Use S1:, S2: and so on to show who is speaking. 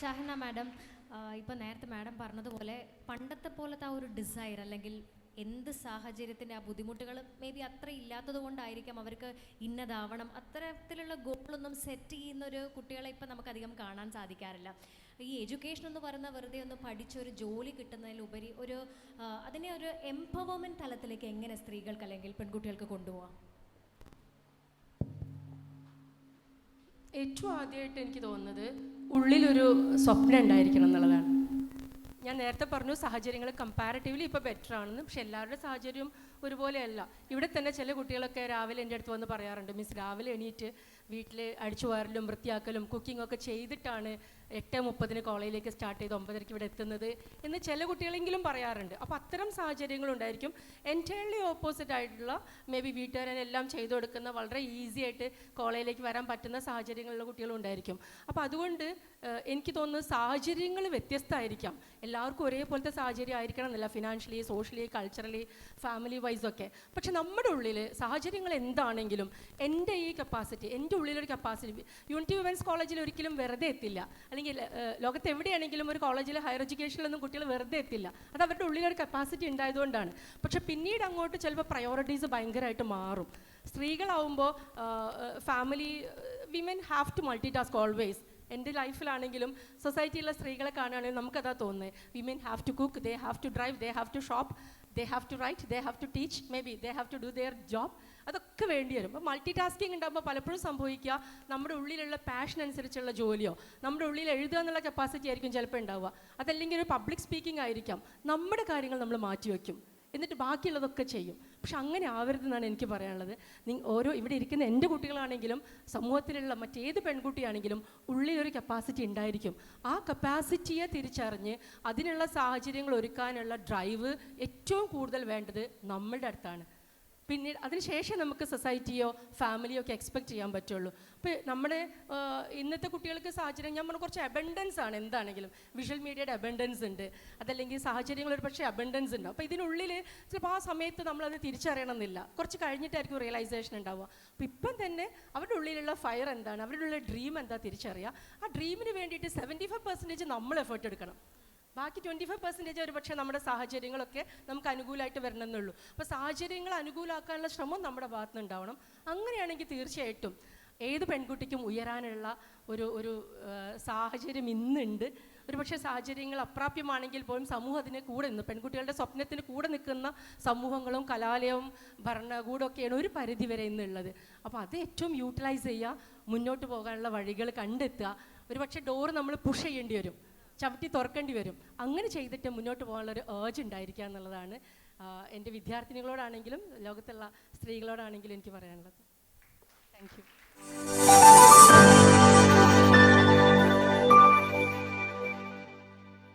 S1: Shahana madam ഇപ്പോൾ നേരത്തെ madam പറഞ്ഞതുപോലെ പണ്ടത്തെ പോലത്തെ ആ ഒരു ഡിസൈർ അല്ലെങ്കിൽ എന്ത് സാഹചര്യത്തിന്റെ ആ ബുദ്ധിമുട്ടുകൾ മേ ബി അത്ര ഇല്ലാത്തത് കൊണ്ടായിരിക്കാം അവർക്ക് ഇന്നതാവണം. അത്തരത്തിലുള്ള ഗോളൊന്നും സെറ്റ് ചെയ്യുന്ന ഒരു കുട്ടികളെ ഇപ്പം നമുക്കധികം കാണാൻ സാധിക്കാറില്ല. ഈ എഡ്യൂക്കേഷൻ എന്ന് പറയുന്ന വെറുതെ ഒന്ന് പഠിച്ചൊരു ജോലി കിട്ടുന്നതിലുപരി ഒരു അതിനെ ഒരു എംപവർമെന്റ് തലത്തിലേക്ക് എങ്ങനെ സ്ത്രീകൾക്ക് അല്ലെങ്കിൽ പെൺകുട്ടികൾക്ക് കൊണ്ടുപോകാം
S2: ഏറ്റവും ആദ്യമായിട്ട് എനിക്ക് തോന്നുന്നത് ഉള്ളിലൊരു സ്വപ്നം ഉണ്ടായിരിക്കണം എന്നുള്ളതാണ്. ഞാൻ നേരത്തെ പറഞ്ഞു സാഹചര്യങ്ങൾ കമ്പാരിറ്റീവ്ലി ഇപ്പോൾ ബെറ്റർ ആണെന്ന്. പക്ഷെ എല്ലാവരുടെ സാഹചര്യവും ഒരുപോലെയല്ല. ഇവിടെ തന്നെ ചില കുട്ടികളൊക്കെ രാവിലെ എന്റെ അടുത്ത് വന്ന് പറയാറുണ്ട് മിസ് രാവിലെ എണീറ്റ് വീട്ടിൽ അടിച്ചു വൃത്തിയാക്കലും കുക്കിംഗ് ഒക്കെ ചെയ്തിട്ടാണ് എട്ട് മുപ്പതിന് കോളേജിലേക്ക് സ്റ്റാർട്ട് ചെയ്ത് ഒമ്പതരയ്ക്ക് ഇവിടെ എത്തുന്നത് എന്ന് ചില കുട്ടികളെങ്കിലും പറയാറുണ്ട്. അപ്പോൾ അത്തരം സാഹചര്യങ്ങളുണ്ടായിരിക്കും എന്റയർലി ഓപ്പോസിറ്റ് ആയിട്ടുള്ള മേ ബി വീട്ടുകാരെല്ലാം ചെയ്തു കൊടുക്കുന്ന വളരെ ഈസി ആയിട്ട് കോളേജിലേക്ക് വരാൻ പറ്റുന്ന സാഹചര്യങ്ങളുള്ള കുട്ടികളുണ്ടായിരിക്കും അപ്പോൾ അതുകൊണ്ട് എനിക്ക് തോന്നുന്നത് സാഹചര്യങ്ങൾ വ്യത്യസ്തമായിരിക്കാം. എല്ലാവർക്കും ഒരേപോലത്തെ സാഹചര്യം ആയിരിക്കണം എന്നില്ല financially socially culturally family wise ഒക്കെ. പക്ഷെ നമ്മുടെ ഉള്ളിൽ സാഹചര്യങ്ങൾ എന്താണെങ്കിലും എന്റെ ഈ കപ്പാസിറ്റി എന്റെ ഉള്ളിലൊരു കപ്പാസിറ്റി യൂണിറ്റി വിമൻസ് കോളേജിൽ ഒരിക്കലും വെറുതെ എത്തില്ല. അല്ലെങ്കിൽ ലോകത്ത് എവിടെയാണെങ്കിലും ഒരു കോളേജിൽ ഹയർ എഡ്യൂക്കേഷനിലൊന്നും കുട്ടികൾ വെറുതെ എത്തില്ല. അത് അവരുടെ ഉള്ളിലൊരു കപ്പാസിറ്റി ഉണ്ടായതുകൊണ്ടാണ്. പക്ഷേ പിന്നീട് അങ്ങോട്ട് ചിലപ്പോൾ പ്രയോറിറ്റീസ് ഭയങ്കരമായിട്ട് മാറും. സ്ത്രീകളാവുമ്പോൾ family women have to multitask always എന്റെ ലൈഫിലാണെങ്കിലും സൊസൈറ്റിയിലുള്ള സ്ത്രീകളെ കാണുകയാണെങ്കിൽ നമുക്കതാ തോന്നുന്നത്. Women have to cook they have to drive they have to shop they have to write they have to teach maybe they have to do their job അതൊക്കെ വേണ്ടി വരും. അപ്പോൾ മൾട്ടി ടാസ്കിങ് ഉണ്ടാകുമ്പോൾ പലപ്പോഴും സംഭവിക്കുക നമ്മുടെ ഉള്ളിലുള്ള പാഷൻ അനുസരിച്ചുള്ള ജോലിയോ നമ്മുടെ ഉള്ളിൽ എഴുതുക എന്നുള്ള കപ്പാസിറ്റി ആയിരിക്കും ചിലപ്പോൾ ഉണ്ടാവുക. അതല്ലെങ്കിൽ ഒരു പബ്ലിക് സ്പീക്കിംഗ് ആയിരിക്കാം. നമ്മുടെ കാര്യങ്ങൾ നമ്മൾ മാറ്റിവെക്കും. എന്നിട്ട് ബാക്കിയുള്ളതൊക്കെ ചെയ്യും. പക്ഷെ അങ്ങനെ ആവരുതെന്നാണ് എനിക്ക് പറയാനുള്ളത്. നിങ്ങൾ ഓരോ ഇവിടെ ഇരിക്കുന്ന എന്റെ കുട്ടികളാണെങ്കിലും സമൂഹത്തിലുള്ള മറ്റേത് പെൺകുട്ടിയാണെങ്കിലും ഉള്ളിലൊരു കപ്പാസിറ്റി ഉണ്ടായിരിക്കും. ആ കപ്പാസിറ്റിയെ തിരിച്ചറിഞ്ഞ് അതിനുള്ള സാഹചര്യങ്ങൾ ഒരുക്കാനുള്ള ഡ്രൈവ് ഏറ്റവും കൂടുതൽ വേണ്ടത് നമ്മളുടെ അടുത്താണ്. പിന്നീട് അതിനുശേഷം നമുക്ക് സൊസൈറ്റിയോ ഫാമിലിയോ ഒക്കെ എക്സ്പെക്ട് ചെയ്യാൻ പറ്റുള്ളൂ. അപ്പോൾ നമ്മുടെ ഇന്നത്തെ കുട്ടികൾക്ക് സാഹചര്യം ഞാൻ പറഞ്ഞ കുറച്ച് അബൻഡൻസ് ആണ് എന്താണെങ്കിലും. വിഷ്വൽ മീഡിയയുടെ അബൻഡൻസ് ഉണ്ട്. അതല്ലെങ്കിൽ സാഹചര്യങ്ങൾ ഒരു പക്ഷേ അബൻഡൻസ് ഉണ്ട് അപ്പോൾ ഇതിനുള്ളിൽ ചിലപ്പോൾ ആ സമയത്ത് നമ്മളത് തിരിച്ചറിയണമെന്നില്ല. കുറച്ച് കഴിഞ്ഞിട്ടായിരിക്കും റിയലൈസേഷൻ ഉണ്ടാവുക. അപ്പോൾ ഇപ്പം തന്നെ അവരുടെ ഉള്ളിലുള്ള ഫയർ എന്താണ്? അവരുടെ ഉള്ള ഡ്രീം എന്താ തിരിച്ചറിയുക? ആ ഡ്രീമിന് വേണ്ടിയിട്ട് സെവന്റി ഫൈവ് പെർസെന്റേജ് നമ്മൾ എഫേർട്ട് എടുക്കണം. ബാക്കി ട്വന്റി ഫൈവ് പെർസെന്റേജ് ഒരു പക്ഷേ നമ്മുടെ സാഹചര്യങ്ങളൊക്കെ നമുക്ക് അനുകൂലമായിട്ട് വരണമെന്നുള്ളൂ. അപ്പോൾ സാഹചര്യങ്ങൾ അനുകൂലമാക്കാനുള്ള ശ്രമം നമ്മുടെ ഭാഗത്ത് നിന്ന് ഉണ്ടാവണം. അങ്ങനെയാണെങ്കിൽ തീർച്ചയായിട്ടും ഏത് പെൺകുട്ടിക്കും ഉയരാനുള്ള ഒരു ഒരു സാഹചര്യം ഇന്നുണ്ട്. ഒരു പക്ഷേ സാഹചര്യങ്ങൾ അപ്രാപ്യമാണെങ്കിൽ പോലും സമൂഹം അതിന് കൂടെ നിന്ന് പെൺകുട്ടികളുടെ സ്വപ്നത്തിന് കൂടെ നിൽക്കുന്ന സമൂഹങ്ങളും കലാലയവും ഭരണകൂടമൊക്കെയാണ് ഒരു പരിധി വരെ ഇന്നുള്ളത്. അപ്പോൾ അത് ഏറ്റവും യൂട്ടിലൈസ് ചെയ്യുക മുന്നോട്ട് പോകാനുള്ള വഴികൾ കണ്ടെത്തുക. ഒരു പക്ഷേ ഡോറ് നമ്മൾ പുഷ് ചെയ്യേണ്ടി വരും. ചവിട്ടി തുറക്കേണ്ടി വരും. അങ്ങനെ ചെയ്തിട്ട് മുന്നോട്ട് പോകാനുള്ള ഒരു ഏർജ് ഉണ്ടായിരിക്കുക എന്നുള്ളതാണ് എന്റെ വിദ്യാർത്ഥിനികളോടാണെങ്കിലും ലോകത്തുള്ള സ്ത്രീകളോടാണെങ്കിലും എനിക്ക് പറയാനുള്ളത്. താങ്ക്